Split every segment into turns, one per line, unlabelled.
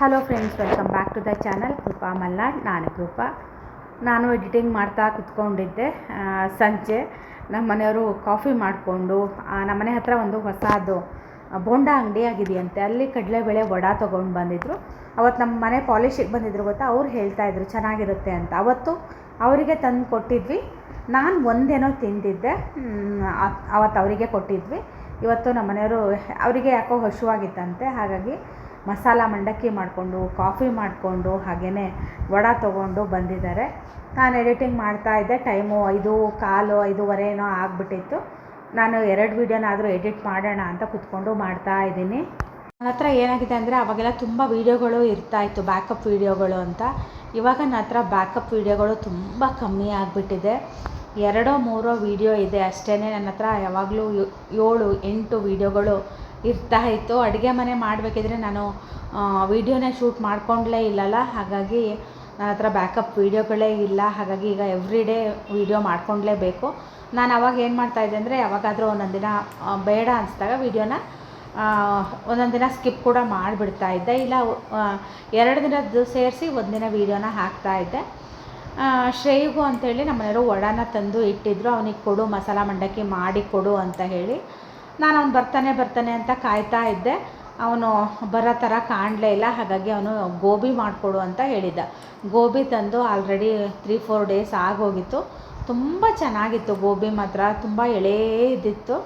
Hello friends welcome back to the channel Krupa Malnad ನಾನು ಕೃಪಾ ನಾನು editing ಮಾಡ್ತಾ ಕುತ್ಕೊಂಡಿದ್ದೆ. ಸಂಜೆ ನಮ್ಮ ಮನೆಯವರು ಕಾಫಿ ಮಾಡಿಕೊಂಡು ನಮ್ಮ ಮನೆ ಹತ್ರ ಒಂದು ಹೊಸದು ಬೋಂಡ ಅಂಗಡಿ ಆಗಿದೆಯಂತೆ. ಅಲ್ಲಿ ಕಡಲೆಬೇಳೆ ವಡ ತೊಗೊಂಡು ಬಂದಿದ್ದರು ಅವತ್ತು ನಮ್ಮ ಮನೆ ಪಾಲಿಶಿಗೆ ಬಂದಿದ್ರು ಗೊತ್ತಾ? ಅವ್ರು ಹೇಳ್ತಾಯಿದ್ರು ಚೆನ್ನಾಗಿರುತ್ತೆ ಅಂತ. ಅವತ್ತು ಅವರಿಗೆ ತಂದು ಕೊಟ್ಟಿದ್ವಿ. ನಾನು ಒಂದೇನೋ ತಿಂದಿದ್ದೆ. ಅವತ್ತು ಅವರಿಗೆ ಕೊಟ್ಟಿದ್ವಿ. ಇವತ್ತು ನಮ್ಮ ಮನೆಯವರು, ಅವರಿಗೆ ಯಾಕೋ ಹಸುವಾಗಿತ್ತಂತೆ ಹಾಗಾಗಿ ಮಸಾಲ ಮಂಡಕ್ಕಿ ಮಾಡಿಕೊಂಡು ಕಾಫಿ ಮಾಡಿಕೊಂಡು ಹಾಗೆಯೇ ವಡ ತೊಗೊಂಡು ಬಂದಿದ್ದಾರೆ. ನಾನು ಎಡಿಟಿಂಗ್ ಮಾಡ್ತಾ ಇದ್ದೆ ಟೈಮು ಐದು, ಕಾಲು ಐದೂವರೆ ಏನೋ ಆಗಿಬಿಟ್ಟಿತ್ತು. ನಾನು ಎರಡು ವೀಡಿಯೋನಾದರೂ ಎಡಿಟ್ ಮಾಡೋಣ ಅಂತ ಕುತ್ಕೊಂಡು ಮಾಡ್ತಾ ಇದ್ದೀನಿ. ನನ್ನ ಹತ್ರ ಏನಾಗಿದೆ ಅಂದರೆ, ಅವಾಗೆಲ್ಲ ತುಂಬ ವೀಡಿಯೋಗಳು ಇರ್ತಾಯಿತ್ತು ಬ್ಯಾಕಪ್ ವೀಡಿಯೋಗಳು ಅಂತ. ಇವಾಗ ನನ್ನ ಹತ್ರ ಬ್ಯಾಕಪ್ ವೀಡಿಯೋಗಳು ತುಂಬ ಕಮ್ಮಿ ಆಗಿಬಿಟ್ಟಿದೆ. ಎರಡೋ, ಮೂರೋ ವೀಡಿಯೋ ಇದೆ ಅಷ್ಟೇ ನನ್ನ ಹತ್ರ ಯಾವಾಗಲೂ ಏಳು, ಎಂಟು ವೀಡಿಯೋಗಳು ಇರ್ತಾ ಇತ್ತು. ಅಡುಗೆ ಮನೆ ಮಾಡಬೇಕಿದ್ರೆ ನಾನು ವೀಡಿಯೋನೇ ಶೂಟ್ ಮಾಡ್ಕೊಂಡ್ಲೇ ಇಲ್ಲಲ್ಲ. ಹಾಗಾಗಿ ನನ್ನ ಹತ್ರ ಬ್ಯಾಕಪ್ ವೀಡಿಯೋಗಳೇ ಇಲ್ಲ. ಹಾಗಾಗಿ ಈಗ ಎವ್ರಿ ಡೇ ವೀಡಿಯೋ ಮಾಡ್ಕೊಂಡ್ಲೇಬೇಕು. ನಾನು ಅವಾಗ ಏನು ಮಾಡ್ತಾಯಿದ್ದೆ ಅಂದರೆ, ಯಾವಾಗಾದರೂ ಒಂದೊಂದು ದಿನ ಬೇಡ ಅನಿಸ್ದಾಗ ವೀಡಿಯೋನ ಒಂದೊಂದು ದಿನ ಸ್ಕಿಪ್ ಕೂಡ ಮಾಡಿಬಿಡ್ತಾ ಇದ್ದೆ. ಇಲ್ಲ ಎರಡು ದಿನದ್ದು ಸೇರಿಸಿ ಒಂದಿನ ವೀಡಿಯೋನ ಹಾಕ್ತಾಯಿದ್ದೆ ಶ್ರೇಯಿಗೂ ಅಂತೇಳಿ ನಮ್ಮ ಮನೆಯವರು ವಡಾನ ತಂದು ಇಟ್ಟಿದ್ರು. ಅವನಿಗೆ ಕೊಡು, ಮಸಾಲ ಮಂಡಕ್ಕಿ ಮಾಡಿ ಕೊಡು ಅಂತ ಹೇಳಿ. ನಾನು ಅವ್ನು ಬರ್ತಾನೆ ಬರ್ತಾನೆ ಅಂತ ಕಾಯ್ತಾ ಇದ್ದೆ. ಅವನು ಬರೋ ಥರ ಕಾಣಲೇ ಇಲ್ಲ, ಹಾಗಾಗಿ ಅವನು ಗೋಬಿ ಮಾಡಿಕೊಡು ಅಂತ ಹೇಳಿದ್ದ. ಗೋಬಿ ತಂದು ಆಲ್ರೆಡಿ ತ್ರೀ ಫೋರ್ ಡೇಸ್ ಆಗೋಗಿತ್ತು. ತುಂಬ ಚೆನ್ನಾಗಿತ್ತು ಗೋಬಿ ಮಾತ್ರ, ತುಂಬ ಎಳೇ ಇದ್ದಿತ್ತು.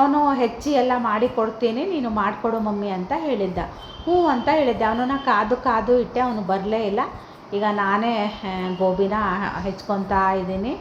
ಅವನು, ಹೆಚ್ಚಿ ಎಲ್ಲ ಮಾಡಿ ಕೊಡ್ತೀನಿ, ನೀನು ಮಾಡಿಕೊಡು ಮಮ್ಮಿ ಅಂತ ಹೇಳಿದ್ದ. ಹ್ಞೂ ಅಂತ ಹೇಳಿದ್ದೆ. ಅವನನ್ನ ಕಾದು ಕಾದು ಇಟ್ಟೆ, ಅವನು ಬರಲೇ ಇಲ್ಲ. ಈಗ ನಾನೇ ಗೋಬಿನ ಹೆಚ್ಕೊತಾ ಇದ್ದೀನಿ.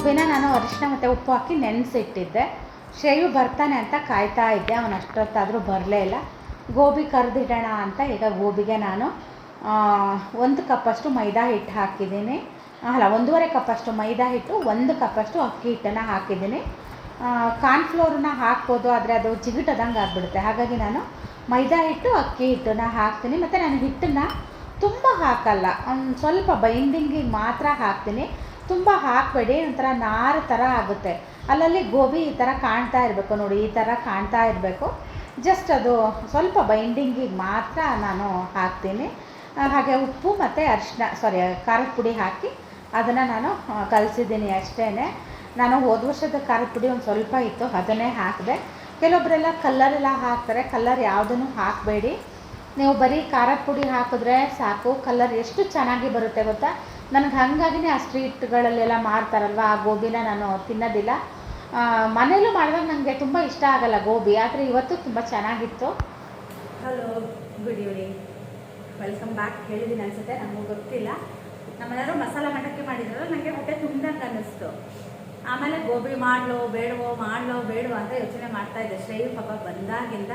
ಗೋಬಿನ ನಾನು ಅರಿಶಿನ ಮತ್ತು ಉಪ್ಪು ಹಾಕಿ ನೆನೆಸಿಟ್ಟಿದ್ದೆ. ಶ್ರೇಯು ಬರ್ತಾನೆ ಅಂತ ಕಾಯ್ತಾ ಇದ್ದೆ, ಅವನು ಅಷ್ಟೊತ್ತಾದರೂ ಬರಲೇ ಇಲ್ಲ. ಗೋಬಿ ಕರೆದಿಡೋಣ ಅಂತ ಈಗ ಗೋಬಿಗೆ ನಾನು ಒಂದು ಕಪ್ಪಷ್ಟು ಮೈದಾ ಹಿಟ್ಟು ಹಾಕಿದ್ದೀನಿ. ಅಲ್ಲ, ಒಂದೂವರೆ ಕಪ್ಪಷ್ಟು ಮೈದಾ ಹಿಟ್ಟು, ಒಂದು ಕಪ್ಪಷ್ಟು ಅಕ್ಕಿ ಹಿಟ್ಟನ್ನು ಹಾಕಿದ್ದೀನಿ. ಕಾರ್ನ್ಫ್ಲೋರನ್ನ ಹಾಕ್ಬೋದು, ಆದರೆ ಅದು ಜಿಗಿಟದಂಗೆ ಆಗಿಬಿಡುತ್ತೆ. ಹಾಗಾಗಿ ನಾನು ಮೈದಾ ಹಿಟ್ಟು, ಅಕ್ಕಿ ಹಿಟ್ಟನ್ನು ಹಾಕ್ತೀನಿ. ಮತ್ತು ನಾನು ಹಿಟ್ಟನ್ನು ತುಂಬ ಹಾಕಲ್ಲ, ಒಂದು ಸ್ವಲ್ಪ ಬೈಂಡಿಂಗಿಗೆ ಮಾತ್ರ ಹಾಕ್ತೀನಿ. ತುಂಬ ಹಾಕಬೇಡಿ, ಒಂಥರ ನಾರು ಥರ ಆಗುತ್ತೆ. ಅಲ್ಲಲ್ಲಿ ಗೋಬಿ ಈ ಥರ ಕಾಣ್ತಾ ಇರಬೇಕು ನೋಡಿ, ಈ ಥರ ಕಾಣ್ತಾ ಇರಬೇಕು. ಜಸ್ಟ್ ಅದು ಸ್ವಲ್ಪ ಬೈಂಡಿಂಗಿಗೆ ಮಾತ್ರ ನಾನು ಹಾಕ್ತೀನಿ. ಹಾಗೆ ಉಪ್ಪು ಮತ್ತು ಅರಿಶಿನ ಸಾರಿ ಖಾರದ ಪುಡಿ ಹಾಕಿ ಅದನ್ನು ನಾನು ಕಲಿಸಿದ್ದೀನಿ ಅಷ್ಟೇ ನಾನು ಹೋದ ವರ್ಷದ ಖಾರದ ಪುಡಿ ಒಂದು ಸ್ವಲ್ಪ ಇತ್ತು, ಅದನ್ನೇ ಹಾಕಿದೆ. ಕೆಲವೊಬ್ಬರೆಲ್ಲ ಕಲ್ಲರೆಲ್ಲ ಹಾಕ್ತಾರೆ ಕಲ್ಲರ್ ಯಾವುದನ್ನು ಹಾಕಬೇಡಿ. ನೀವು ಬರೀ ಖಾರದ ಪುಡಿ ಹಾಕಿದ್ರೆ ಸಾಕು ಕಲ್ಲರ್ ಎಷ್ಟು ಚೆನ್ನಾಗಿ ಬರುತ್ತೆ ಗೊತ್ತಾ? ನನಗೆ ಹಾಗಾಗಿನೇ ಆ ಸ್ಟ್ರೀಟ್ಗಳಲ್ಲೆಲ್ಲ ಮಾರ್ತಾರಲ್ವ, ಆ ಗೋಬಿನ ನಾನು ತಿನ್ನೋದಿಲ್ಲ. ಮನೇಲೂ ಮಾಡಿದಾಗ ನನಗೆ ತುಂಬ ಇಷ್ಟ ಆಗಲ್ಲ ಗೋಬಿ, ಆದರೆ ಇವತ್ತು ತುಂಬ ಚೆನ್ನಾಗಿತ್ತು. Hello good evening welcome back ಹೇಳಿದ್ದೀನಿ ಅನ್ಸುತ್ತೆ, ನಮಗೂ ಗೊತ್ತಿಲ್ಲ. ನಮ್ಮ ಮನೆಯವರು ಮಸಾಲ ಮಂಡಕ್ಕಿ ಮಾಡಿದ್ರು ನನಗೆ ಹೊಟ್ಟೆ ತುಂಬ್ದಂಗೆ ಅನ್ನಿಸ್ತು. ಆಮೇಲೆ ಗೋಬಿ ಮಾಡ್ಲೋ, ಬೇಡವೋ ಮಾಡ್ಲೋ, ಬೇಡವೋ ಅಂತ ಯೋಚನೆ ಮಾಡ್ತಾ ಇದ್ದೆ. ಶ್ರೇಯು ಪಾಪ ಬಂದಾಗಿಂದ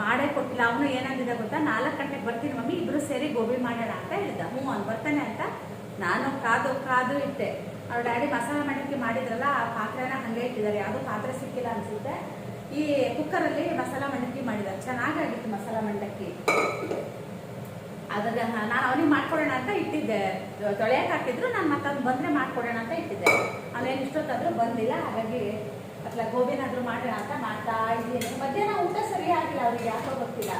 ಮಾಡೇ ಕೊಟ್ಟಿಲ್ಲ. ಅವನು ಏನಾಗಿದೆ ಗೊತ್ತಾ? ನಾಲ್ಕು ಗಂಟೆಗೆ ಬರ್ತೀನಿ ಮಮ್ಮಿ ಇಬ್ಬರು ಸೇರಿ ಗೋಬಿ ಮಾಡೋಣ ಅಂತ ಹೇಳಿದ್ದ. ಹ್ಞೂ, ಅವ್ನು ಬರ್ತಾನೆ ಅಂತ. ನಾನು ಕಾದು ಕಾದು ಇಟ್ಟೆ. ಅವ್ರ ಡ್ಯಾಡಿ ಮಸಾಲ ಮಂಡಕ್ಕಿ ಮಾಡಿದ್ರಲ್ಲ, ಆ ಪಾತ್ರೆನ ಹಾಗೆ ಇಟ್ಟಿದ್ದಾರೆ. ಯಾವುದೂ ಪಾತ್ರೆ ಸಿಕ್ಕಿಲ್ಲ ಅನಿಸುತ್ತೆ. ಈ ಕುಕ್ಕರಲ್ಲಿ ಮಸಾಲ ಮಂಡಕ್ಕಿ ಮಾಡಿದ್ದಾರೆ. ಚೆನ್ನಾಗಾಗಿತ್ತು ಮಸಾಲ ಮಂಡಕ್ಕಿ. ಅದನ್ನ ನಾನು ಅವನಿಗೆ ಮಾಡ್ಕೊಡೋಣ ಅಂತ ಇಟ್ಟಿದ್ದೆ. ತೊಳೆಯಕ್ಕೆ ಹಾಕಿದ್ರು, ನಾನು ಮತ್ತೆ ಅವ್ನು ಬಂದರೆ ಮಾಡ್ಕೊಡೋಣ ಅಂತ ಇಟ್ಟಿದ್ದೆ. ಅವನೇನು ಇಷ್ಟೊತ್ತಾದರೂ ಬಂದಿಲ್ಲ. ಹಾಗಾಗಿ ಅಥವಾ ಗೋಬಿನಾದರೂ ಮಾಡೋಣ ಅಂತ ಮಾಡ್ತಾ ಇದ್ದೀನಿ. ಮಧ್ಯಾಹ್ನ ಊಟ ಸರಿಯಾಗಿಲ್ಲ ಅವ್ರಿಗೆ, ಯಾಕೋ ಗೊತ್ತಿಲ್ಲ.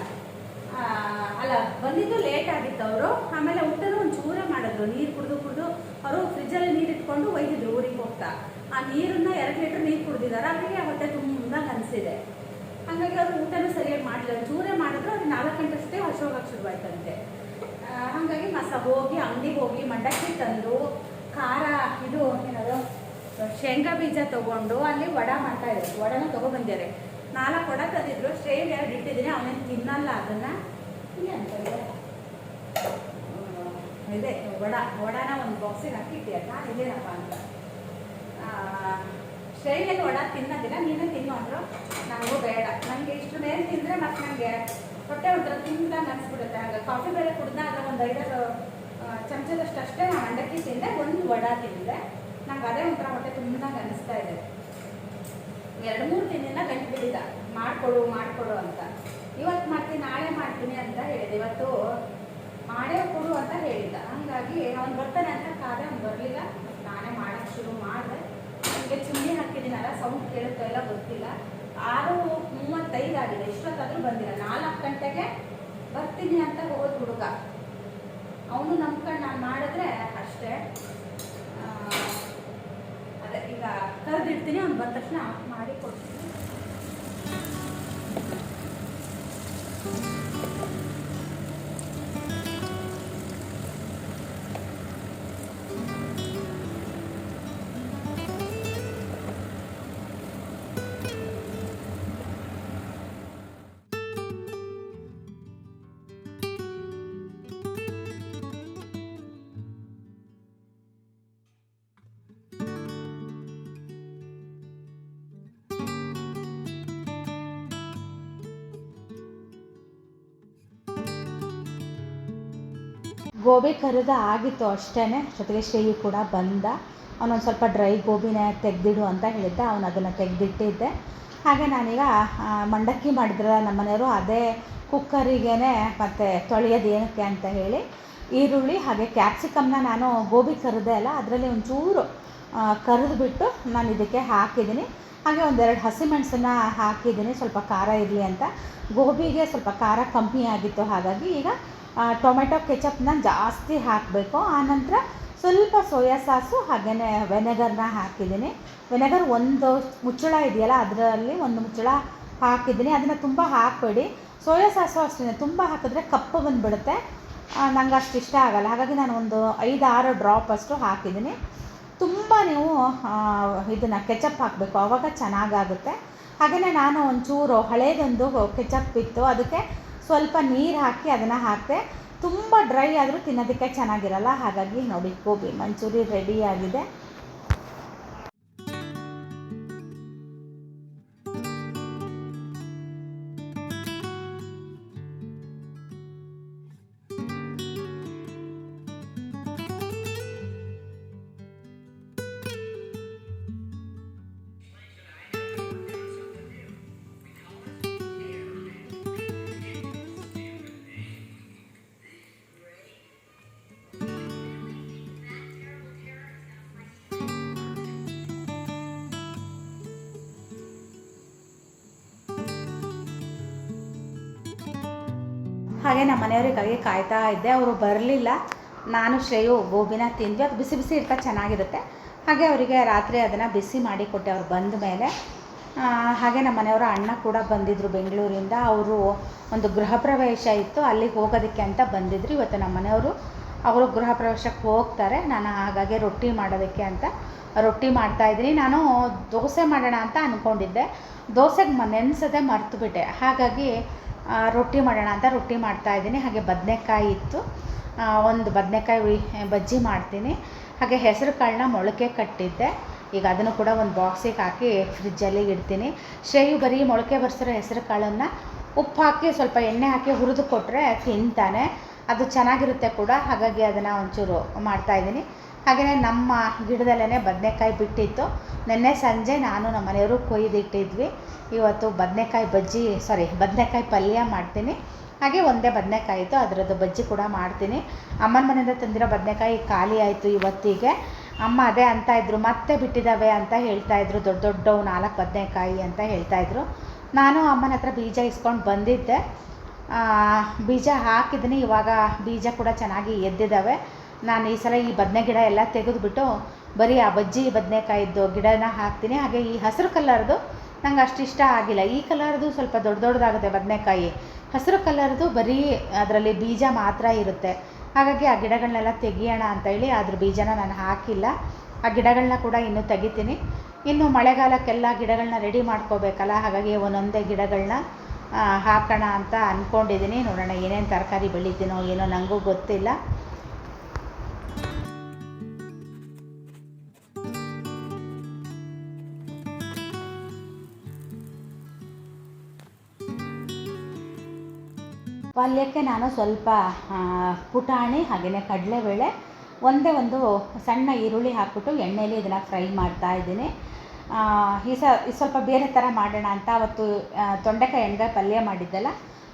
ಅಲ್ಲ, ಬಂದಿದ್ದು ಲೇಟ್ ಆಗಿತ್ತು ಅವರು. ಆಮೇಲೆ ಊಟನೂ ಒಂದು ಚೂರ ಮಾಡಿದ್ರು. ನೀರು ಕುಡಿದು ಕುಡಿದು ಅವರು ಫ್ರಿಜ್ಜಲ್ಲಿ ನೀರು ಇಟ್ಕೊಂಡು ಒಯ್ದಿದ್ರು ಊರಿಗೆ ಹೋಗ್ತಾ. ಆ ನೀರನ್ನ ಎರಡು ಲೀಟ್ರ್ ನೀರು ಕುಡ್ದಿದ್ದಾರೆ. ಅವರಿಗೆ ಹೊಟ್ಟೆ ತುಂಬ ಅನಿಸಿದೆ ಹಾಗಾಗಿ ಅವರು ಊಟನೂ ಸರಿಯಾಗಿ ಮಾಡಲಿಲ್ಲ. ಚೂರೇ ಮಾಡಿದ್ರು. ಅದು ನಾಲ್ಕು ಗಂಟೆ ಅಷ್ಟೇ ಹಸೋಗಕ್ಕೆ ಶುರುವಾಯ್ತಂತೆ ಹಾಗಾಗಿ ಮಸ ಹೋಗಿ, ಅಂಗಡಿಗೆ ಹೋಗಿ, ಮಂಡಕ್ಕಿ ತಂದು, ಖಾರ, ಇದು, ಏನಾದ್ರು, ಶೇಂಗಾ ಬೀಜ ತಗೊಂಡು ಅಲ್ಲಿ ವಡ ಮಾಡ್ತಾ ಇದ್ದಾರೆ ವಡನ ತೊಗೊಬಂದಿದ್ದಾರೆ. ನಾಲ್ಕು ವಡ ತಂದಿದ್ರು. ಸೇವ್ ಎರಡು ಇಟ್ಟಿದ್ದೀನಿ. ಅವನೇನು ತಿನ್ನಲ್ಲ ಅದನ್ನ. ಇದೆ. ವಡ, ವಡಾನ ಒಂದು ಬಾಕ್ಸಿಗೆ ಹಾಕಿ ನಾನು ಇದೇನಪ್ಪ ಅಂತ. ಶ್ರೇಯಲ್ಲಿ ವಡ ತಿನ್ನೋದಿಲ್ಲ ನೀನು ತಿನ್ನು ಅಂದರು? ಬೇಡ. ನನಗೆ ಇಷ್ಟು ಮೇಲೆ ತಿಂದರೆ ಮತ್ತೆ ನನಗೆ ಹೊಟ್ಟೆ ಒಂಥರ ತಿಂದ ಅನಿಸ್ಬಿಡುತ್ತೆ. ಹಾಗೆ ಕಾಫಿ ಬೇರೆ ಕುಡ್ದಾಗ ಒಂದು ಐದಾರು ಚಮಚದಷ್ಟು ಅಷ್ಟೇ ನಾನು ಅಂಡಕ್ಕಿ ತಿಂದೆ, ಒಂದು ವಡ ತಿಂದೆ. ನಂಗೆ ಅದೇ ಒಂಥರ ಹೊಟ್ಟೆ ತುಂಬ ಅನಿಸ್ತಾ ಇದೆ. ಎರಡು, ಮೂರು ದಿನದಿಂದ ಗಂಟು ಬಿದ್ದಿದ್ದ ಮಾಡಿಕೊಡು ಮಾಡಿಕೊಡು ಅಂತ. ಇವತ್ತು ಮಾಡ್ತೀನಿ ನಾಳೆ ಮಾಡ್ತೀನಿ ಅಂತ ಹೇಳಿದೆ. ಇವತ್ತು ಮಾಡೇ ಕೊಡು ಅಂತ ಹೇಳಿದ್ದ. ಹಂಗಾಗಿ ಅವ್ನು ಬರ್ತಾನೆ ಅಂತ ಕಾದೆ ಅವ್ನು ಬರಲಿಲ್ಲ. ನಾನೇ ಮಾಡೋಕ್ಕೆ ಶುರು ಮಾಡಿದೆ. ನನಗೆ ಚಿನ್ನಿ ಹಾಕಿದ್ದೀನಲ್ಲ ಸೌಂಡ್ ಕೇಳುತ್ತೋ ಎಲ್ಲ ಗೊತ್ತಿಲ್ಲ. ಆರು ಮೂವತ್ತೈದು ಆಗಿದೆ. ಎಷ್ಟೊತ್ತಾದರೂ ಬಂದಿಲ್ಲ. ನಾಲ್ಕು ಗಂಟೆಗೆ ಬರ್ತೀನಿ ಅಂತ ಹೋದ ಹುಡುಗ. ಅವನು ನಂಬ್ಕೊಂಡು ನಾನು ಮಾಡಿದ್ರೆ ಅಷ್ಟೇ. ಅದೇ, ಈಗ ಕರೆದಿಡ್ತೀನಿ. ಅವ್ನು ಬಂದ ತಕ್ಷಣ ಮಾಡಿ ಕೊಡ್ತೀನಿ. ಗೋಬಿ ಕರಿದ ಆಗಿತ್ತು ಅಷ್ಟೇ ಜೊತೆಗೆ ಶ್ರೇಯು ಕೂಡ ಬಂದ. ಅವನೊಂದು ಸ್ವಲ್ಪ ಡ್ರೈ ಗೋಬಿನ ತೆಗೆದಿಡು ಅಂತ ಹೇಳಿದ್ದ. ಅವನು ಅದನ್ನು ತೆಗೆದಿಟ್ಟಿದ್ದೆ. ಹಾಗೆ ನಾನೀಗ ಮಂಡಕ್ಕಿ ಮಾಡಿದ್ರ ನಮ್ಮ ಮನೆಯವರು ಅದೇ ಕುಕ್ಕರಿಗೇ ಮತ್ತು ತೊಳೆಯೋದು ಏನಕ್ಕೆ ಅಂತ ಹೇಳಿ ಈರುಳ್ಳಿ ಹಾಗೆ ಕ್ಯಾಪ್ಸಿಕಮ್ನ ನಾನು ಗೋಬಿ ಕರಿದೆ ಅಲ್ಲ, ಅದರಲ್ಲಿ ಒಂಚೂರು ಕರೆದುಬಿಟ್ಟು ನಾನು ಇದಕ್ಕೆ ಹಾಕಿದ್ದೀನಿ. ಹಾಗೆ ಒಂದೆರಡು ಹಸಿಮೆಣಸನ್ನ ಹಾಕಿದ್ದೀನಿ. ಸ್ವಲ್ಪ ಖಾರ ಇರಲಿ ಅಂತ. ಗೋಬಿಗೆ ಸ್ವಲ್ಪ ಖಾರ ಕಮ್ಮಿ ಆಗಿತ್ತು. ಹಾಗಾಗಿ ಈಗ ಟೊಮೆಟೊ ಕೆಚಪ್ನ ಜಾಸ್ತಿ ಹಾಕಬೇಕು. ಆನಂತರ ಸ್ವಲ್ಪ ಸೋಯಾ ಸಾಸು ಹಾಗೆಯೇ ವೆನೆಗರ್ನ ಹಾಕಿದ್ದೀನಿ. ವೆನೆಗರ್ ಒಂದು ಮುಚ್ಚಳ ಇದೆಯಲ್ಲ, ಅದರಲ್ಲಿ ಒಂದು ಮುಚ್ಚಳ ಹಾಕಿದ್ದೀನಿ. ಅದನ್ನು ತುಂಬ ಹಾಕಬೇಡಿ. ಸೋಯಾ ಸಾಸು ಅಷ್ಟೇ ತುಂಬ ಹಾಕಿದ್ರೆ ಕಪ್ಪು ಬಂದುಬಿಡುತ್ತೆ. ನಂಗೆ ಅಷ್ಟು ಇಷ್ಟ ಆಗಲ್ಲ. ಹಾಗಾಗಿ ನಾನು ಒಂದು ಐದು ಆರು ಡ್ರಾಪ್ ಅಷ್ಟು ಹಾಕಿದ್ದೀನಿ. ತುಂಬ ನೀವು ಇದನ್ನು ಕೆಚಪ್ ಹಾಕಬೇಕು. ಆವಾಗ ಚೆನ್ನಾಗಾಗುತ್ತೆ. ಹಾಗೆಯೇ ನಾನು ಒಂಚೂರು ಹಳೇದೊಂದು ಕೆಚಪ್ ಇತ್ತು. ಅದಕ್ಕೆ ಸ್ವಲ್ಪ ನೀರು ಹಾಕಿ ಅದನ್ನು ಹಾಕಿದೆ ತುಂಬ ಡ್ರೈ ಆದರೂ ತಿನ್ನೋದಕ್ಕೆ ಚೆನ್ನಾಗಿರಲ್ಲ. ಹಾಗಾಗಿ ನೋಡಿ, ಗೋಬಿ ಮಂಚೂರಿ ರೆಡಿ ಆಗಿದೆ. ಹಾಗೆ ನಮ್ಮ ಮನೆಯವರಿಗಾಗಿ ಕಾಯ್ತಾ ಇದ್ದೆ. ಅವರು ಬರಲಿಲ್ಲ. ನಾನು ಶ್ರೇಯು ಗೋಬಿನ ತಿಂದ್ವಿ. ಅದು ಬಿಸಿ ಬಿಸಿ ಇರ್ತಾ ಚೆನ್ನಾಗಿರುತ್ತೆ. ಹಾಗೆ ಅವರಿಗೆ ರಾತ್ರಿ ಅದನ್ನು ಬಿಸಿ ಮಾಡಿ ಕೊಟ್ಟೆ ಅವ್ರು ಬಂದ ಮೇಲೆ. ಹಾಗೆ ನಮ್ಮ ಮನೆಯವರ ಅಣ್ಣ ಕೂಡ ಬಂದಿದ್ದರು ಬೆಂಗಳೂರಿಂದ. ಅವರು ಒಂದು ಗೃಹ ಪ್ರವೇಶ ಇತ್ತು. ಅಲ್ಲಿಗೆ ಹೋಗೋದಕ್ಕೆ ಅಂತ ಬಂದಿದ್ರು. ಇವತ್ತು ನಮ್ಮ ಮನೆಯವರು ಅವರು ಗೃಹ ಪ್ರವೇಶಕ್ಕೆ ಹೋಗ್ತಾರೆ. ನಾನು ಹಾಗಾಗಿ ರೊಟ್ಟಿ ಮಾಡೋದಕ್ಕೆ ಅಂತ ರೊಟ್ಟಿ ಮಾಡ್ತಾಯಿದ್ದೀನಿ ನಾನು ದೋಸೆ ಮಾಡೋಣ ಅಂತ ಅಂದ್ಕೊಂಡಿದ್ದೆ ದೋಸೆಗೆ ನೆನೆಸದೆ ಮರ್ತುಬಿಟ್ಟೆ. ಹಾಗಾಗಿ ರೊಟ್ಟಿ ಮಾಡೋಣ ಅಂತ ರೊಟ್ಟಿ ಮಾಡ್ತಾಯಿದ್ದೀನಿ ಹಾಗೆ ಬದನೆಕಾಯಿ ಇತ್ತು. ಒಂದು ಬದನೆಕಾಯಿ ಬಜ್ಜಿ ಮಾಡ್ತೀನಿ. ಹಾಗೆ ಹೆಸರು ಕಾಳನ್ನ ಮೊಳಕೆ ಕಟ್ಟಿದ್ದೆ. ಈಗ ಅದನ್ನು ಕೂಡ ಒಂದು ಬಾಕ್ಸಿಗೆ ಹಾಕಿ ಫ್ರಿಜ್ಜಲ್ಲಿ ಇಡ್ತೀನಿ. ಶ್ರೇಯು ಬರೀ ಮೊಳಕೆ ಬರ್ಸಿರೋ ಹೆಸರು ಕಾಳನ್ನು ಉಪ್ಪು ಹಾಕಿ ಸ್ವಲ್ಪ ಎಣ್ಣೆ ಹಾಕಿ ಹುರಿದು ಕೊಟ್ಟರೆ ತಿಂತಾನೆ. ಅದು ಚೆನ್ನಾಗಿರುತ್ತೆ ಕೂಡ. ಹಾಗಾಗಿ ಅದನ್ನು ಒಂಚೂರು ಮಾಡ್ತಾಯಿದ್ದೀನಿ ಹಾಗೆಯೇ ನಮ್ಮ ಗಿಡದಲ್ಲೇ ಬದನೆಕಾಯಿ ಬಿಟ್ಟಿತ್ತು. ನಿನ್ನೆ ಸಂಜೆ ನಾನು ನಮ್ಮ ಮನೆಯವರು ಕೊಯ್ದಿಟ್ಟಿದ್ವಿ. ಇವತ್ತು ಬದನೆಕಾಯಿ ಬಜ್ಜಿ ಸಾರಿ ಬದನೆಕಾಯಿ ಪಲ್ಯ ಮಾಡ್ತೀನಿ. ಹಾಗೆ ಒಂದೇ ಬದನೆಕಾಯಿ ಇತ್ತು, ಅದರದ್ದು ಬಜ್ಜಿ ಕೂಡ ಮಾಡ್ತೀನಿ. ಅಮ್ಮನ ಮನೆಯಿಂದ ತಂದಿರೋ ಬದನೆಕಾಯಿ ಖಾಲಿ ಆಯಿತು ಇವತ್ತಿಗೆ. ಅಮ್ಮ ಅದೇ ಅಂತ ಇದ್ರು, ಮತ್ತೆ ಬಿಟ್ಟಿದ್ದಾವೆ ಅಂತ ಹೇಳ್ತಾ ಇದ್ರು. ದೊಡ್ಡ ದೊಡ್ಡವು ನಾಲ್ಕು ಬದನೆಕಾಯಿ ಅಂತ ಹೇಳ್ತಾ ಇದ್ರು. ನಾನು ಅಮ್ಮನ ಹತ್ರ ಬೀಜ ಇಸ್ಕೊಂಡು ಬಂದಿದ್ದೆ. ಬೀಜ ಹಾಕಿದ್ದೀನಿ. ಇವಾಗ ಬೀಜ ಕೂಡ ಚೆನ್ನಾಗಿ ಎದ್ದಿದ್ದಾವೆ ನಾನು ಈ ಸಲ ಈ ಬದನೆ ಗಿಡ ಎಲ್ಲ ತೆಗೆದುಬಿಟ್ಟು ಬರೀ ಆ ಬಜ್ಜಿ ಬದನೆಕಾಯಿದ್ದು ಗಿಡನ ಹಾಕ್ತೀನಿ. ಹಾಗೆ ಈ ಹಸಿರು ಕಲರ್ದು ನಂಗೆ ಅಷ್ಟು ಇಷ್ಟ ಆಗಿಲ್ಲ. ಈ ಕಲರ್ದು ಸ್ವಲ್ಪ ದೊಡ್ಡ ದೊಡ್ಡದಾಗುತ್ತೆ ಬದನೆಕಾಯಿ. ಹಸಿರು ಕಲರ್ದು ಬರೀ ಅದರಲ್ಲಿ ಬೀಜ ಮಾತ್ರ ಇರುತ್ತೆ. ಹಾಗಾಗಿ ಆ ಗಿಡಗಳನ್ನೆಲ್ಲ ತೆಗಿಯೋಣ ಅಂತೇಳಿ ಅದ್ರ ಬೀಜನ ನಾನು ಹಾಕಿಲ್ಲ. ಆ ಗಿಡಗಳನ್ನ ಕೂಡ ಇನ್ನೂ ತೆಗಿತೀನಿ. ಇನ್ನು ಮಳೆಗಾಲಕ್ಕೆಲ್ಲ ಗಿಡಗಳನ್ನ ರೆಡಿ ಮಾಡ್ಕೋಬೇಕಲ್ಲ. ಹಾಗಾಗಿ ಒಂದೊಂದೇ ಗಿಡಗಳನ್ನ ಹಾಕೋಣ ಅಂತ ಅಂದ್ಕೊಂಡಿದ್ದೀನಿ ನೋಡೋಣ ಏನೇನು ತರಕಾರಿ ಬೆಳಿತೀನೋ ಏನೋ ನನಗೂ ಗೊತ್ತಿಲ್ಲ. ಪಲ್ಯಕ್ಕೆ ನಾನು ಸ್ವಲ್ಪ ಪುಟಾಣಿ ಹಾಗೆಯೇ ಕಡಲೆಬೇಳೆ, ಒಂದೇ ಒಂದು ಸಣ್ಣ ಈರುಳ್ಳಿ ಹಾಕ್ಬಿಟ್ಟು ಎಣ್ಣೆಯಲ್ಲಿ ಇದನ್ನು ಫ್ರೈ ಮಾಡ್ತಾ ಇದ್ದೀನಿ. ಈ ಸ, ಈ ಸ್ವಲ್ಪ ಬೇರೆ ಥರ ಮಾಡೋಣ ಅಂತ ಅವತ್ತು ತೊಂಡೆಕಾಯಿ ಎಣ್ಗಾಯಿ ಪಲ್ಯ ಮಾಡಿದ್ದೆಲ್ಲ,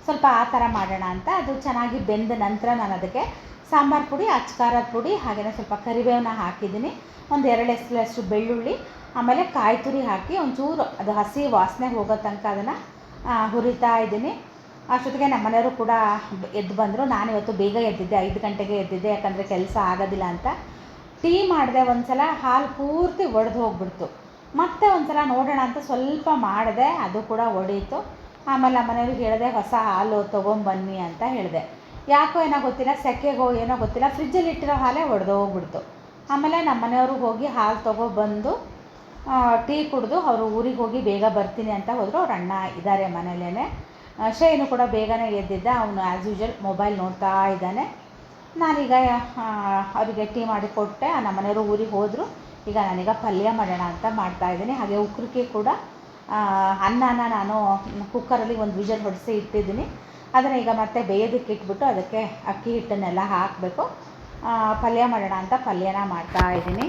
ಸ್ವಲ್ಪ ಆ ಥರ ಮಾಡೋಣ ಅಂತ. ಅದು ಚೆನ್ನಾಗಿ ಬೆಂದ ನಂತರ ನಾನು ಅದಕ್ಕೆ ಸಾಂಬಾರು ಪುಡಿ ಅಚ್ಕಾರದ ಪುಡಿ ಹಾಗೆಯೇ ಸ್ವಲ್ಪ ಕರಿಬೇವನ್ನ ಹಾಕಿದ್ದೀನಿ. ಒಂದು ಎರಡು ಎಸ್ಲಷ್ಟು ಬೆಳ್ಳುಳ್ಳಿ, ಆಮೇಲೆ ಕಾಯಿ ತುರಿ ಹಾಕಿ ಒಂಚೂರು ಅದು ಹಸಿ ವಾಸನೆ ಹೋಗೋ ತನಕ ಅದನ್ನು ಹುರಿತಾ ಇದ್ದೀನಿ. ಅಷ್ಟೊತ್ತಿಗೆ ನಮ್ಮ ಮನೆಯವರು ಕೂಡ ಎದ್ದು ಬಂದರು. ನಾನು ಇವತ್ತು ಬೇಗ ಎದ್ದಿದ್ದೆ, ಐದು ಗಂಟೆಗೆ ಎದ್ದಿದ್ದೆ, ಯಾಕಂದರೆ ಕೆಲಸ ಆಗೋದಿಲ್ಲ ಅಂತ. ಟೀ ಮಾಡಿದೆ ಒಂದ್ಸಲ, ಹಾಲು ಪೂರ್ತಿ ಒಡೆದು ಹೋಗ್ಬಿಡ್ತು. ಮತ್ತೆ ಒಂದ್ಸಲ ನೋಡೋಣ ಅಂತ ಸ್ವಲ್ಪ ಮಾಡಿದೆ, ಅದು ಕೂಡ ಒಡೀತು. ಆಮೇಲೆ ಮನೆಯವ್ರಿಗೆ ಹೇಳಿದೆ, ಹೊಸ ಹಾಲು ತೊಗೊಂಬನ್ನಿ ಅಂತ ಹೇಳಿದೆ. ಯಾಕೋ ಏನೋ ಗೊತ್ತಿಲ್ಲ, ಸೆಕೆಗೋ ಏನೋ ಗೊತ್ತಿಲ್ಲ, ಫ್ರಿಜ್ಜಲ್ಲಿ ಇಟ್ಟಿರೋ ಹಾಲೇ ಒಡೆದು ಹೋಗ್ಬಿಡ್ತು. ಆಮೇಲೆ ನಮ್ಮ ಮನೆಯವರು ಹೋಗಿ ಹಾಲು ತೊಗೊಬಂದು ಟೀ ಕುಡಿದು, ಅವರು ಊರಿಗೆ ಹೋಗಿ ಬೇಗ ಬರ್ತೀನಿ ಅಂತ ಹೋದರು. ಅವ್ರ ಅಣ್ಣ ಇದ್ದಾರೆ ಮನೇಲೇ ಶೈನು ಕೂಡ ಬೇಗನೆ ಎದ್ದಿದ್ದ. ಅವನು ಆ್ಯಸ್ ಯೂಶಲ್ ಮೊಬೈಲ್ ನೋಡ್ತಾ ಇದ್ದಾನೆ. ನಾನೀಗ ಅವರಿಗೆ ಟೀ ಮಾಡಿ ಕೊಟ್ಟೆ. ನಮ್ಮ ಮನೆಯವರು ಊರಿಗೆ ಹೋದರು. ಈಗ ನಾನೀಗ ಪಲ್ಯ ಮಾಡೋಣ ಅಂತ ಮಾಡ್ತಾ ಇದ್ದೀನಿ. ಹಾಗೆ ಉಕ್ರಿಗೆ ಕೂಡ ಅನ್ನನ ನಾನು ಕುಕ್ಕರಲ್ಲಿ ಒಂದು ವಿಜಲ್ ಹೊಡೆಸಿ ಇಟ್ಟಿದ್ದೀನಿ. ಅದನ್ನು ಈಗ ಮತ್ತೆ ಬೇಯೋದಕ್ಕೆ ಇಟ್ಬಿಟ್ಟು ಅದಕ್ಕೆ ಅಕ್ಕಿ ಹಿಟ್ಟನ್ನೆಲ್ಲ ಹಾಕಬೇಕು. ಪಲ್ಯ ಮಾಡೋಣ ಅಂತ ಪಲ್ಯನ ಮಾಡ್ತಾ ಇದ್ದೀನಿ.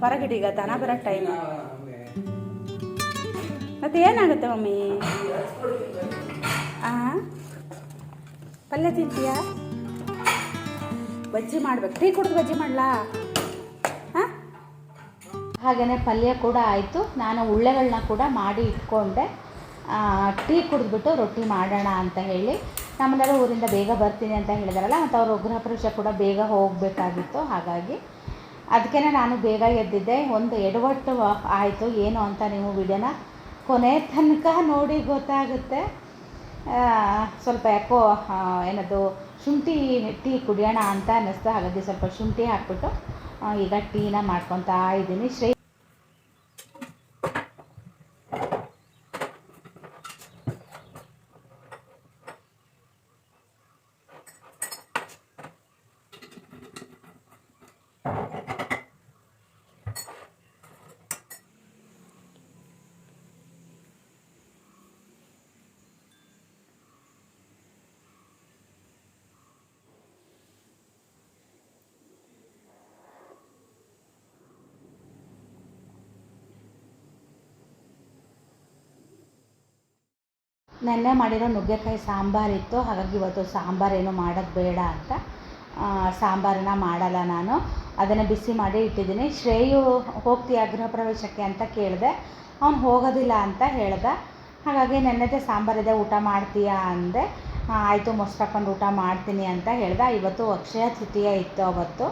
ಹೊರಗಿಡೀಗ ದನ ಬರೋ ಟೈಮ್ ಮತ್ತೆ ಏನಾಗುತ್ತೆ ಮಮ್ಮಿ? ಆ? ಪಲ್ಯ ತಿಂತೀಯಾ? ಬಜ್ಜಿ ಮಾಡ್ಬೇಕು. ಟೀ ಕುಡಿದು ಬಜ್ಜಿ ಮಾಡಲಾ? ಹಾಂ ಹಾಗೆಯೇ ಪಲ್ಯ ಕೂಡ ಆಯಿತು. ನಾನು ಉಳ್ಳೆಗಳನ್ನ ಕೂಡ ಮಾಡಿ ಇಟ್ಕೊಂಡೆ. ಆ, ಟೀ ಕುಡಿದ್ಬಿಟ್ಟು ರೊಟ್ಟಿ ಮಾಡೋಣ ಅಂತ ಹೇಳಿ. ನಮ್ಮನೆಲ್ಲ ಊರಿಂದ ಬೇಗ ಬರ್ತೀನಿ ಅಂತ ಹೇಳಿದಾರಲ್ಲ ಮತ್ತು ಅವರು ಗೃಹ ಪ್ರವೇಶ ಕೂಡ ಬೇಗ ಹೋಗಬೇಕಾಗಿತ್ತು. ಹಾಗಾಗಿ ಅದಕ್ಕೇ ನಾನು ಬೇಗ ಎದ್ದಿದ್ದೆ. ಒಂದು ಎಡವಟ್ಟು ಆಯಿತು. ಏನು ಅಂತ ನೀವು ವಿಡಿಯೋನ ಕೊನೆ ತನಕ ನೋಡಿ ಗೊತ್ತಾಗುತ್ತೆ. ಸ್ವಲ್ಪ ಯಾಕೋ ಏನದು, ಶುಂಠಿ ಟೀ ಕುಡಿಯೋಣ ಅಂತ ಅನ್ನಿಸ್ತು ಹಾಗಾಗಿ ಸ್ವಲ್ಪ ಶುಂಠಿ ಹಾಕ್ಬಿಟ್ಟು ಈಗ ಟೀನ ಮಾಡ್ಕೊತಾ ಇದ್ದೀನಿ. ಶ್ರೇ ನೆನ್ನೆ ಮಾಡಿರೋ ನುಗ್ಗೆಕಾಯಿ ಸಾಂಬಾರಿತ್ತು ಹಾಗಾಗಿ ಇವತ್ತು ಸಾಂಬಾರೇನು ಮಾಡೋದು ಬೇಡ ಅಂತ. ಸಾಂಬಾರನ್ನ ಮಾಡಲ್ಲ ನಾನು. ಅದನ್ನು ಬಿಸಿ ಮಾಡಿ ಇಟ್ಟಿದ್ದೀನಿ. ಶ್ರೇಯು ಹೋಗ್ತೀಯ ಗೃಹ ಪ್ರವೇಶಕ್ಕೆ ಅಂತ ಕೇಳಿದೆ. ಅವನು ಹೋಗೋದಿಲ್ಲ ಅಂತ ಹೇಳ್ದ. ಹಾಗಾಗಿ ನೆನ್ನೆದೇ ಸಾಂಬಾರಿದೆ ಊಟ ಮಾಡ್ತೀಯಾ ಅಂದೆ. ಆಯಿತು, ಮೊಸರು ಊಟ ಮಾಡ್ತೀನಿ ಅಂತ ಹೇಳ್ದ. ಇವತ್ತು ಅಕ್ಷಯ ತೃತೀಯ ಇತ್ತು ಅವತ್ತು.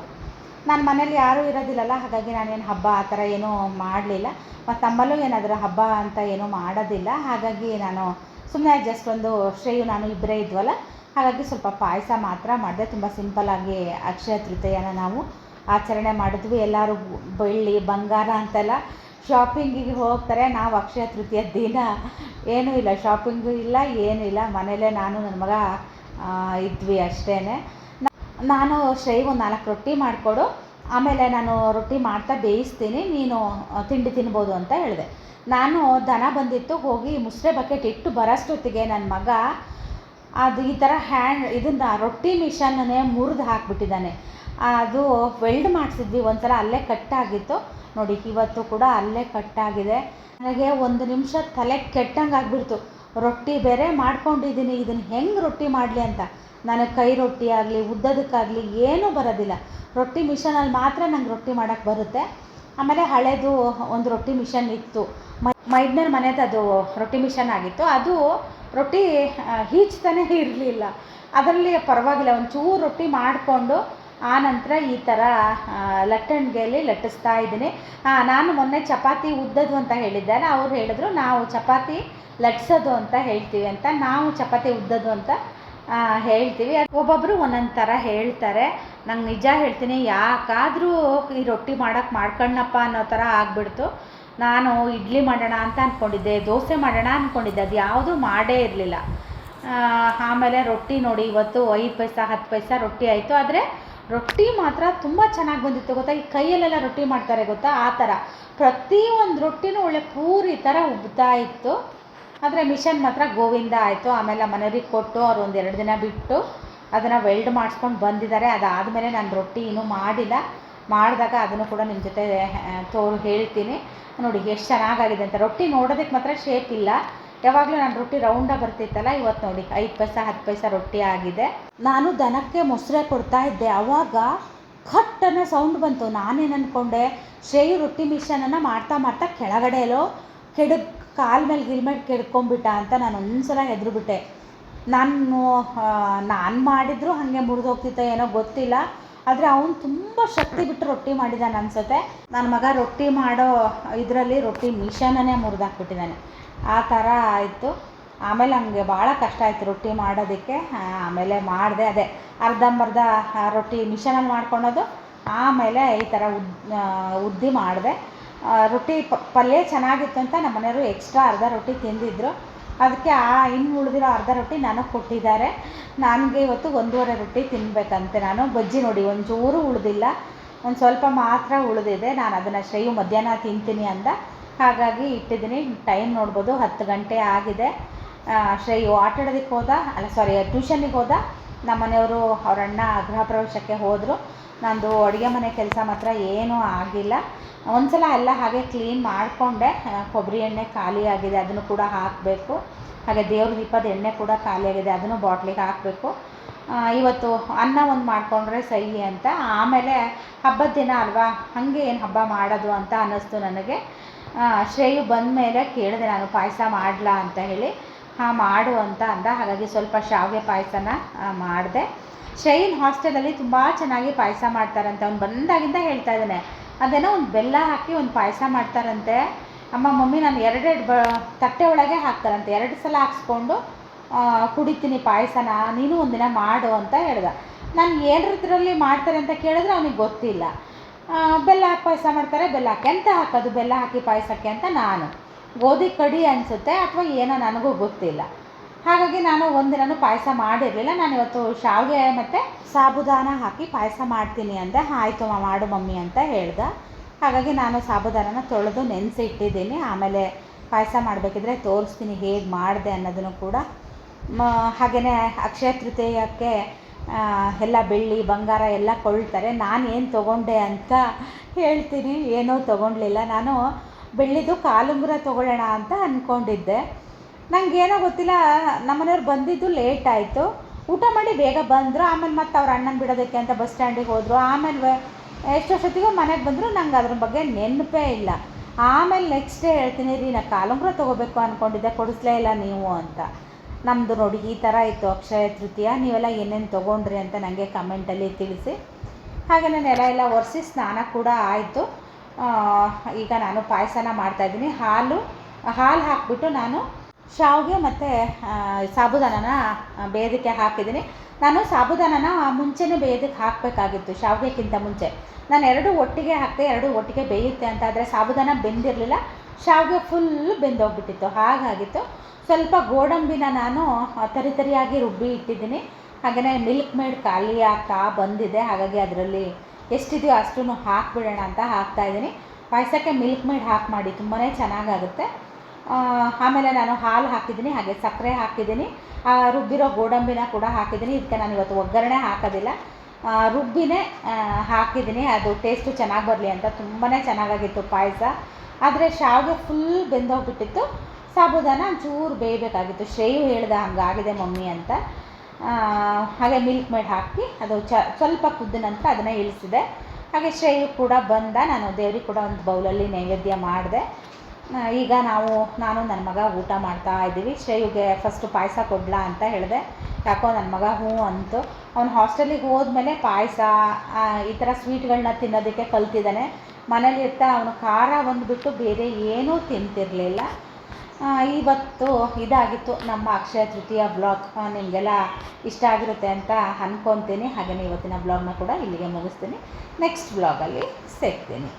ನನ್ನ ಮನೇಲಿ ಯಾರೂ ಇರೋದಿಲ್ಲಲ್ಲ, ಹಾಗಾಗಿ ನಾನೇನು ಹಬ್ಬ ಆ ಥರ ಏನೂ ಮಾಡಲಿಲ್ಲ. ಮತ್ತು ತಮ್ಮಲ್ಲೂ ಏನಾದರೂ ಹಬ್ಬ ಅಂತ ಏನೂ ಮಾಡೋದಿಲ್ಲ. ಹಾಗಾಗಿ ನಾನು ಸುಮ್ಮನೆ ಜಸ್ಟ್ ಒಂದು ಶ್ರೇಯು, ನಾನು ಇಬ್ಬರೇ ಇದ್ವಲ್ಲ, ಹಾಗಾಗಿ ಸ್ವಲ್ಪ ಪಾಯಸ ಮಾತ್ರ ಮಾಡಿದೆ. ತುಂಬ ಸಿಂಪಲ್ಲಾಗಿ ಅಕ್ಷಯ ತೃತೀಯನ ನಾವು ಆಚರಣೆ ಮಾಡಿದ್ವಿ. ಎಲ್ಲರೂ ಬೆಳ್ಳಿ, ಬಂಗಾರ ಅಂತೆಲ್ಲ ಶಾಪಿಂಗಿಗೆ ಹೋಗ್ತಾರೆ. ನಾವು ಅಕ್ಷಯ ತೃತೀಯ ದಿನ ಏನೂ ಇಲ್ಲ ಶಾಪಿಂಗು ಇಲ್ಲ, ಏನೂ ಇಲ್ಲ. ಮನೇಲೇ ನಾನು, ನನ್ನ ಮಗ ಇದ್ವಿ ಅಷ್ಟೇ ನಾನು ಶ್ರೇಯು ನಾಲ್ಕು ರೊಟ್ಟಿ ಮಾಡಿಕೊಡು. ಆಮೇಲೆ ನಾನು ರೊಟ್ಟಿ ಮಾಡ್ತಾ ಬೇಯಿಸ್ತೀನಿ. ನೀನು ತಿಂಡಿ ತಿನ್ಬೋದು ಅಂತ ಹೇಳಿದೆ. ನಾನು ದನ ಬಂದಿತ್ತು, ಹೋಗಿ ಮುಸ್ರೆ ಬಕೆಟ್ ಇಟ್ಟು ಬರೋಷ್ಟೊತ್ತಿಗೆ ನನ್ನ ಮಗ ಅದು ಈ ಥರ ಹ್ಯಾಂಡ್ ಇದನ್ನ ರೊಟ್ಟಿ ಮಿಷನ್ನೇ ಮುರಿದು ಹಾಕ್ಬಿಟ್ಟಿದ್ದಾನೆ. ಅದು ವೆಲ್ಡ್ ಮಾಡಿಸಿದ್ವಿ ಒಂಥರ ಅಲ್ಲೇ ಕಟ್ಟಾಗಿತ್ತು. ನೋಡಿ, ಇವತ್ತು ಕೂಡ ಅಲ್ಲೇ ಕಟ್ಟಾಗಿದೆ. ನನಗೆ ಒಂದು ನಿಮಿಷ ತಲೆ ಕೆಟ್ಟಂಗೆ ಆಗಿಬಿಡ್ತು. ರೊಟ್ಟಿ ಬೇರೆ ಮಾಡ್ಕೊಂಡಿದ್ದೀನಿ ಇದನ್ನು ಹೆಂಗೆ ರೊಟ್ಟಿ ಮಾಡಲಿ ಅಂತ. ನನಗೆ ಕೈ ರೊಟ್ಟಿ ಆಗಲಿ, ಉದ್ದದಕ್ಕಾಗಲಿ ಏನೂ ಬರೋದಿಲ್ಲ. ರೊಟ್ಟಿ ಮಿಷನಲ್ಲಿ ಮಾತ್ರ ನಂಗೆ ರೊಟ್ಟಿ ಮಾಡೋಕ್ಕೆ ಬರುತ್ತೆ. ಆಮೇಲೆ ಹಳೇದು ಒಂದು ರೊಟ್ಟಿ ಮಿಷನ್ ಇತ್ತು. ಮೈದ್ನರ್ ಮನೆದು ಅದು ರೊಟ್ಟಿ ಮಿಷನ್ ಆಗಿತ್ತು. ಅದು ರೊಟ್ಟಿ ಹೀಚ್ತಾನೆ ಇರಲಿಲ್ಲ. ಅದರಲ್ಲಿ ಪರವಾಗಿಲ್ಲ, ಒಂಚೂರು ರೊಟ್ಟಿ ಮಾಡಿಕೊಂಡು ಆ ನಂತರ ಈ ಥರ ಲಟ್ಟಣಿಗೆಯಲ್ಲಿ ಲಟ್ಟಿಸ್ತಾ ಇದ್ದೀನಿ. ನಾನು ಮೊನ್ನೆ ಚಪಾತಿ ಉದ್ದದು ಅಂತ ಹೇಳಿದ್ದಾರೆ ಅವ್ರು ಹೇಳಿದ್ರು, ನಾವು ಚಪಾತಿ ಲಟ್ಸೋದು ಅಂತ ಹೇಳ್ತೀವಿ ಅಂತ. ನಾವು ಚಪಾತಿ ಉದ್ದದು ಅಂತ ಹೇಳ್ತೀವಿ. ಒಬ್ಬೊಬ್ಬರು ಒಂದೊಂದು ಥರ ಹೇಳ್ತಾರೆ. ನಂಗೆ ನಿಜ ಹೇಳ್ತೀನಿ, ಯಾಕಾದರೂ ಈ ರೊಟ್ಟಿ ಮಾಡೋಕ್ಕೆ ಮಾಡ್ಕಣ್ಣಪ್ಪ ಅನ್ನೋ ಥರ ಆಗಿಬಿಡ್ತು. ನಾನು ಇಡ್ಲಿ ಮಾಡೋಣ ಅಂತ ಅಂದ್ಕೊಂಡಿದ್ದೆ ದೋಸೆ ಮಾಡೋಣ ಅಂದ್ಕೊಂಡಿದ್ದೆ ಅದು ಯಾವುದೂ ಮಾಡೇ ಇರಲಿಲ್ಲ. ಆಮೇಲೆ ರೊಟ್ಟಿ ನೋಡಿ, ಇವತ್ತು ಐದು ಪೈಸಾ, ಹತ್ತು ಪೈಸಾ ರೊಟ್ಟಿ ಆಯಿತು. ಆದರೆ ರೊಟ್ಟಿ ಮಾತ್ರ ತುಂಬ ಚೆನ್ನಾಗಿ ಬಂದಿತ್ತು, ಗೊತ್ತಾ? ಈ ಕೈಯಲ್ಲೆಲ್ಲ ರೊಟ್ಟಿ ಮಾಡ್ತಾರೆ, ಗೊತ್ತಾ? ಆ ಥರ ಪ್ರತಿಯೊಂದು ರೊಟ್ಟಿನೂ ಒಳ್ಳೆ ಪೂರಿ ಥರ ಉಬ್ತಾ ಇತ್ತು. ಆದರೆ ಮಿಷನ್ ಮಾತ್ರ ಗೋವಿಂದ ಆಯಿತು. ಆಮೇಲೆ ಮನೆಯವ್ರಿಗೆ ಕೊಟ್ಟು ಅವ್ರು ಒಂದು ಎರಡು ದಿನ ಬಿಟ್ಟು ಅದನ್ನು ವೆಲ್ಡ್ ಮಾಡಿಸ್ಕೊಂಡು ಬಂದಿದ್ದಾರೆ. ಅದಾದಮೇಲೆ ನಾನು ರೊಟ್ಟಿ ಇನ್ನೂ ಮಾಡಿಲ್ಲ. ಮಾಡಿದಾಗ ಅದನ್ನು ಕೂಡ ನಿಮ್ಮ ಜೊತೆ ತೋರು ಹೇಳ್ತೀನಿ. ನೋಡಿ ಎಷ್ಟು ಚೆನ್ನಾಗಾಗಿದೆ ಅಂತ. ರೊಟ್ಟಿ ನೋಡೋದಕ್ಕೆ ಮಾತ್ರ ಶೇಪ್ ಇಲ್ಲ. ಯಾವಾಗಲೂ ನಾನು ರೊಟ್ಟಿ ರೌಂಡಾಗಿ ಬರ್ತಿತ್ತಲ್ಲ, ಇವತ್ತು ನೋಡಿ ಐದು ಪೈಸಾ, ಹತ್ತು ಪೈಸಾ ರೊಟ್ಟಿ ಆಗಿದೆ. ನಾನು ದನಕ್ಕೆ ಮೊಸರೆ ಕೊಡ್ತಾ ಇದ್ದೆ. ಆವಾಗ ಖಟ್ ಅನ್ನೋ ಸೌಂಡ್ ಬಂತು. ನಾನೇನು ಅಂದ್ಕೊಂಡೆ ಶ್ರೇಯು ರೊಟ್ಟಿ ಮಿಷನನ್ನು ಮಾಡ್ತಾ ಮಾಡ್ತಾ ಕೆಳಗಡೆ ಎಲ್ಲೋ ಕೆಡಕ್ ಕಾಲ್ ಮೇಲೆ ಹೆಲ್ಮೆಟ್ ಕೆಡ್ಕೊಂಬಿಟ್ಟ ಅಂತ ನಾನು ಒಂದ್ಸಲ ಹೆದ್ರುಬಿಟ್ಟೆ. ನಾನು ನಾನು ಮಾಡಿದ್ರು ಹಾಗೆ ಮುರಿದು ಹೋಗ್ತಿತ್ತೋ ಏನೋ ಗೊತ್ತಿಲ್ಲ. ಆದರೆ ಅವನು ತುಂಬ ಶಕ್ತಿ ಬಿಟ್ಟು ರೊಟ್ಟಿ ಮಾಡಿದ್ದಾನೆ ಅನ್ಸುತ್ತೆ. ನನ್ನ ಮಗ ರೊಟ್ಟಿ ಮಾಡೋ ಇದರಲ್ಲಿ ರೊಟ್ಟಿ ಮಿಷನನ್ನೇ ಮುರಿದಾಕ್ಬಿಟ್ಟಿದ್ದಾನೆ ಆ ಥರ ಆಯಿತು. ಆಮೇಲೆ ನನಗೆ ಭಾಳ ಕಷ್ಟ ಆಯಿತು ರೊಟ್ಟಿ ಮಾಡೋದಕ್ಕೆ. ಆಮೇಲೆ ಮಾಡಿದೆ ಅದೇ. ಅರ್ಧಂಬರ್ಧ ರೊಟ್ಟಿ ಮಿಷನಲ್ಲಿ ಮಾಡ್ಕೊಳೋದು ಆಮೇಲೆ ಈ ಥರ ಉದ್ ಉದ್ದಿ ಮಾಡಿದೆ. ರೊಟ್ಟಿ ಪಲ್ಯ ಚೆನ್ನಾಗಿತ್ತು ಅಂತ ನಮ್ಮ ಮನೆಯವರು ಎಕ್ಸ್ಟ್ರಾ ಅರ್ಧ ರೊಟ್ಟಿ ತಿಂದಿದ್ದರು ಅದಕ್ಕೆ ಆ ಇನ್ನು ಉಳಿದಿರೋ ಅರ್ಧ ರೊಟ್ಟಿ ನನಗೆ ಕೊಟ್ಟಿದ್ದಾರೆ. ನನಗೆ ಇವತ್ತು ಒಂದೂವರೆ ರೊಟ್ಟಿ ತಿನ್ನಬೇಕಂತೆ ನಾನು. ಬಜ್ಜಿ ನೋಡಿ, ಒಂಚೂರು ಉಳಿದಿಲ್ಲ. ಒಂದು ಸ್ವಲ್ಪ ಮಾತ್ರ ಉಳಿದಿದೆ. ನಾನು ಅದನ್ನು ಶ್ರೇಯು ಮಧ್ಯಾಹ್ನ ತಿಂತೀನಿ ಅಂದ. ಹಾಗಾಗಿ ಇಟ್ಟಿದ್ದೀನಿ. ಟೈಮ್ ನೋಡ್ಬೋದು, ಹತ್ತು ಗಂಟೆ ಆಗಿದೆ. ಶ್ರೇಯು ಆಟಾಡೋದಕ್ಕೆ ಹೋದ, ಅಲ್ಲ ಸಾರಿ ಟ್ಯೂಷನಿಗೆ ಹೋದ. ನಮ್ಮ ಮನೆಯವರು ಅವ್ರ ಅಣ್ಣ ಗೃಹ ಪ್ರವೇಶಕ್ಕೆ ಹೋದರು. ನಂದು ಅಡುಗೆ ಮನೆ ಕೆಲಸ ಮಾತ್ರ ಏನೂ ಆಗಿಲ್ಲ. ಒಂದ್ಸಲ ಎಲ್ಲ ಹಾಗೆ ಕ್ಲೀನ್ ಮಾಡಿಕೊಂಡೆ. ಕೊಬ್ಬರಿ ಎಣ್ಣೆ ಖಾಲಿ ಆಗಿದೆ, ಅದನ್ನು ಕೂಡ ಹಾಕಬೇಕು. ಹಾಗೆ ದೇವ್ರ ದೀಪದ ಎಣ್ಣೆ ಕೂಡ ಖಾಲಿಯಾಗಿದೆ ಅದನ್ನು ಬಾಟ್ಲಿಗೆ ಹಾಕಬೇಕು. ಇವತ್ತು ಅನ್ನ ಒಂದು ಮಾಡಿಕೊಂಡ್ರೆ ಸಹಿ ಅಂತ. ಆಮೇಲೆ ಹಬ್ಬದ ದಿನ ಅಲ್ವಾ, ಹಾಗೆ ಏನು ಹಬ್ಬ ಮಾಡೋದು ಅಂತ ಅನ್ನಿಸ್ತು ನನಗೆ. ಶ್ರೇಯು ಬಂದ ಮೇಲೆ ಕೇಳಿದೆ, ನಾನು ಪಾಯಸ ಮಾಡಲಾ ಅಂತ ಹೇಳಿ. ಹಾಂ, ಮಾಡು ಅಂತ ಅಂದ. ಹಾಗಾಗಿ ಸ್ವಲ್ಪ ಶಾವಿಗೆ ಪಾಯಸನ ಮಾಡಿದೆ. ಶ್ರೇಯಿನ್ ಹಾಸ್ಟೆಲಲ್ಲಿ ತುಂಬ ಚೆನ್ನಾಗಿ ಪಾಯಸ ಮಾಡ್ತಾರಂತೆ. ಅವ್ನು ಬಂದಾಗಿಂದ ಹೇಳ್ತಾ ಇದ್ದಾನೆ ಅದೇನೋ ಒಂದು ಬೆಲ್ಲ ಹಾಕಿ ಒಂದು ಪಾಯಸ ಮಾಡ್ತಾರಂತೆ. ಅಮ್ಮ, ಮಮ್ಮಿ, ನಾನು ಎರಡೆರಡು ಬ, ತಟ್ಟೆ ಒಳಗೆ ಹಾಕ್ತಾರಂತೆ. ಎರಡು ಸಲ ಹಾಕ್ಸ್ಕೊಂಡು ಕುಡಿತೀನಿ ಪಾಯಸನ, ನೀನು ಒಂದಿನ ಮಾಡು ಅಂತ ಹೇಳ್ದ. ನಾನು ಏನರದ್ರಲ್ಲಿ ಮಾಡ್ತಾರೆ ಅಂತ ಕೇಳಿದ್ರೆ ಅವನಿಗೆ ಗೊತ್ತಿಲ್ಲ. ಬೆಲ್ಲ ಹಾಕಿ, ಪಾಯಸ ಮಾಡ್ತಾರೆ, ಬೆಲ್ಲ ಹಾಕಿ. ಎಂತ ಹಾಕೋದು ಬೆಲ್ಲ ಹಾಕಿ ಪಾಯಸಕ್ಕೆ ಅಂತ ನಾನು. ಗೋಧಿ ಕಡಿ ಅನಿಸುತ್ತೆ ಅಥವಾ ಏನೋ ನನಗೂ ಗೊತ್ತಿಲ್ಲ. ಹಾಗಾಗಿ ನಾನು ಒಂದಿನೂ ಪಾಯಸ ಮಾಡಿರಲಿಲ್ಲ. ನಾನು ಇವತ್ತು ಶಾವಿಗೆ ಮತ್ತು ಸಾಬುದಾನ ಹಾಕಿ ಪಾಯಸ ಮಾಡ್ತೀನಿ ಅಂದೆ ಆಯಿತು ಮಾಡು ಮಮ್ಮಿ ಅಂತ ಹೇಳ್ದೆ. ಹಾಗಾಗಿ ನಾನು ಸಾಬುದಾನನ ತೊಳೆದು ನೆನೆಸಿ ಇಟ್ಟಿದ್ದೀನಿ ಆಮೇಲೆ ಪಾಯಸ ಮಾಡಬೇಕಿದ್ರೆ ತೋರಿಸ್ತೀನಿ ಹೇಗೆ ಮಾಡಿದೆ ಅನ್ನೋದನ್ನು ಕೂಡ. ಹಾಗೆಯೇ ಅಕ್ಷಯ ತೃತೀಯಕ್ಕೆ ಎಲ್ಲ ಬೆಳ್ಳಿ, ಬಂಗಾರ ಎಲ್ಲ ಕೊಳ್ತಾರೆ ನಾನು ಏನು ತೊಗೊಂಡೆ ಅಂತ ಹೇಳ್ತೀನಿ. ಏನೂ ತೊಗೊಂಡ್ಲಿಲ್ಲ. ನಾನು ಬೆಳ್ಳಿದು ಕಾಲುಂಗುರ ತೊಗೊಳ್ಳೋಣ ಅಂತ ಅಂದ್ಕೊಂಡಿದ್ದೆ ನನಗೇನೋ ಗೊತ್ತಿಲ್ಲ, ನಮ್ಮನೆಯವ್ರು ಬಂದಿದ್ದು ಲೇಟ್ ಆಯಿತು. ಊಟ ಮಾಡಿ ಬೇಗ ಬಂದರು, ಆಮೇಲೆ ಮತ್ತೆ ಅವ್ರ ಅಣ್ಣನ ಬಿಡೋದಕ್ಕೆ ಅಂತ ಬಸ್ ಸ್ಟ್ಯಾಂಡಿಗೆ ಹೋದರು. ಆಮೇಲೆ ಎಷ್ಟೊತ್ತಿಗೂ ಮನೆಗೆ ಬಂದರು, ನಂಗೆ ಅದ್ರ ಬಗ್ಗೆ ನೆನಪೇ ಇಲ್ಲ. ಆಮೇಲೆ ನೆಕ್ಸ್ಟ್ ಡೇ ಹೇಳ್ತೀನಿ, ರೀ, ನಾ ಕಾಲುಂಗ್ರ ತೊಗೋಬೇಕು ಅಂದ್ಕೊಂಡಿದ್ದೆ ಕೊಡಿಸ್ಲೇ ಇಲ್ಲ ನೀವು ಅಂತ. ನಮ್ಮದು ನೋಡಿ ಈ ಥರ ಇತ್ತು ಅಕ್ಷಯ ತೃತೀಯ, ನೀವೆಲ್ಲ ಏನೇನು ತೊಗೊಂಡ್ರಿ ಅಂತ ನನಗೆ ಕಮೆಂಟಲ್ಲಿ ತಿಳಿಸಿ. ಹಾಗೆ ನಾನು ಎಲ್ಲ ಎಲ್ಲ ಒರೆಸಿ ಸ್ನಾನ ಕೂಡ ಆಯಿತು. ಈಗ ನಾನು ಪಾಯಸನ ಮಾಡ್ತಾಯಿದ್ದೀನಿ ಹಾಲು ಹಾಲು ಹಾಕಿಬಿಟ್ಟು ನಾನು ಶಾವಿಗೆ ಮತ್ತು ಸಾಬುದಾನನ ಬೇಯೋದಕ್ಕೆ ಹಾಕಿದ್ದೀನಿ. ನಾನು ಸಾಬುದಾನನ ಮುಂಚೆನೇ ಬೇಯೋದಕ್ಕೆ ಹಾಕಬೇಕಾಗಿತ್ತು, ಶಾವಿಗೆಕ್ಕಿಂತ ಮುಂಚೆ. ನಾನು ಎರಡು ಒಟ್ಟಿಗೆ ಹಾಕಿದೆ, ಎರಡು ಒಟ್ಟಿಗೆ ಬೇಯುತ್ತೆ ಅಂತ ಆದರೆ ಸಾಬುದಾನ ಬೆಂದಿರಲಿಲ್ಲ. ಶಾವಿಗೆ ಫುಲ್ ಬೆಂದೋಗ್ಬಿಟ್ಟಿತ್ತು, ಹಾಗಾಗಿತ್ತು. ಸ್ವಲ್ಪ ಗೋಡಂಬಿನ ನಾನು ತರಿ ತರಿಯಾಗಿ ರುಬ್ಬಿ ಇಟ್ಟಿದ್ದೀನಿ. ಹಾಗೆಯೇ ಮಿಲ್ಕ್ ಮೇಡ್ ಖಾಲಿ ಆಗ್ತಾ ಬಂದಿದೆ, ಹಾಗಾಗಿ ಅದರಲ್ಲಿ ಎಷ್ಟಿದೆಯೋ ಅಷ್ಟೂ ಹಾಕಿಬಿಡೋಣ ಅಂತ ಹಾಕ್ತಾಯಿದ್ದೀನಿ ಪಾಯಸಕ್ಕೆ ಮಿಲ್ಕ್ ಮೇಡ್ ಹಾಕಿ ಮಾಡಿ ತುಂಬಾ ಚೆನ್ನಾಗಾಗುತ್ತೆ. ಆಮೇಲೆ ನಾನು ಹಾಲು ಹಾಕಿದ್ದೀನಿ, ಹಾಗೆ ಸಕ್ಕರೆ ಹಾಕಿದ್ದೀನಿ ರುಬ್ಬಿರೋ ಗೋಡಂಬಿನ ಕೂಡ ಹಾಕಿದ್ದೀನಿ. ಇದಕ್ಕೆ ನಾನು ಇವತ್ತು ಒಗ್ಗರಣೆ ಹಾಕೋದಿಲ್ಲ. ರುಬ್ಬಿನೇ ಹಾಕಿದ್ದೀನಿ. ಅದು ಟೇಸ್ಟು ಚೆನ್ನಾಗಿ ಬರಲಿ ಅಂತ ತುಂಬಾ ಚೆನ್ನಾಗಾಗಿತ್ತು ಪಾಯಸ. ಆದರೆ ಶಾವಿಗೆ ಫುಲ್ ಬೆಂದೋಗ್ಬಿಟ್ಟಿತ್ತು. ಸಾಬುದಾನ ಚೂರು ಬೇಯಬೇಕಾಗಿತ್ತು. ಶ್ರೇಯು ಹೇಳ್ದೆ ಹಂಗಾಗಿದೆ ಮಮ್ಮಿ ಅಂತ. ಹಾಗೆ ಮಿಲ್ಕ್ ಮೇಡ್ ಹಾಕಿ, ಅದು ಚ, ಸ್ವಲ್ಪ ಕುದ್ದ ನಂತರ ಅದನ್ನು ಇಳಿಸಿದೆ. ಹಾಗೆ ಶ್ರೇಯು ಕೂಡ ಬಂದ. ನಾನು ದೇವ್ರಿಗೆ ಕೂಡ ಒಂದು ಬೌಲಲ್ಲಿ ನೈವೇದ್ಯ ಮಾಡಿದೆ. ಈಗ ನಾವು, ನಾನು ನನ್ನ ಮಗ ಊಟ ಮಾಡ್ತಾ ಇದ್ದೀವಿ. ಶ್ರೇಯುಗೆ ಫಸ್ಟು ಪಾಯಸ ಕೊಡ್ಲಾ ಅಂತ ಹೇಳಿದೆ. ಯಾಕೋ ನನ್ನ ಮಗ ಹ್ಞೂ ಅಂತು. ಅವ್ನು ಹಾಸ್ಟೆಲಿಗೆ ಹೋದ್ಮೇಲೆ ಪಾಯಸ ಈ ಥರ ಸ್ವೀಟ್ಗಳನ್ನ ತಿನ್ನೋದಕ್ಕೆ ಕಲ್ತಿದ್ದಾನೆ. ಮನೇಲಿ ಇರ್ತಾ ಅವನು ಖಾರ ಬಂದುಬಿಟ್ಟು ಬೇರೆ ಏನೂ ತಿಂತಿರಲಿಲ್ಲ. ಇವತ್ತು ಇದಾಗಿತ್ತು ನಮ್ಮ ಅಕ್ಷಯ ತೃತೀಯ ಬ್ಲಾಗ್ ನಿಮಗೆಲ್ಲ ಇಷ್ಟ ಆಗಿರುತ್ತೆ ಅಂತ ಅಂದ್ಕೊತೀನಿ ಹಾಗೆಯೇ ಇವತ್ತಿನ ಬ್ಲಾಗ್ನ ಕೂಡ ಇಲ್ಲಿಗೆ ಮುಗಿಸ್ತೀನಿ. ನೆಕ್ಸ್ಟ್ ಬ್ಲಾಗಲ್ಲಿ ಸಿಗ್ತೀನಿ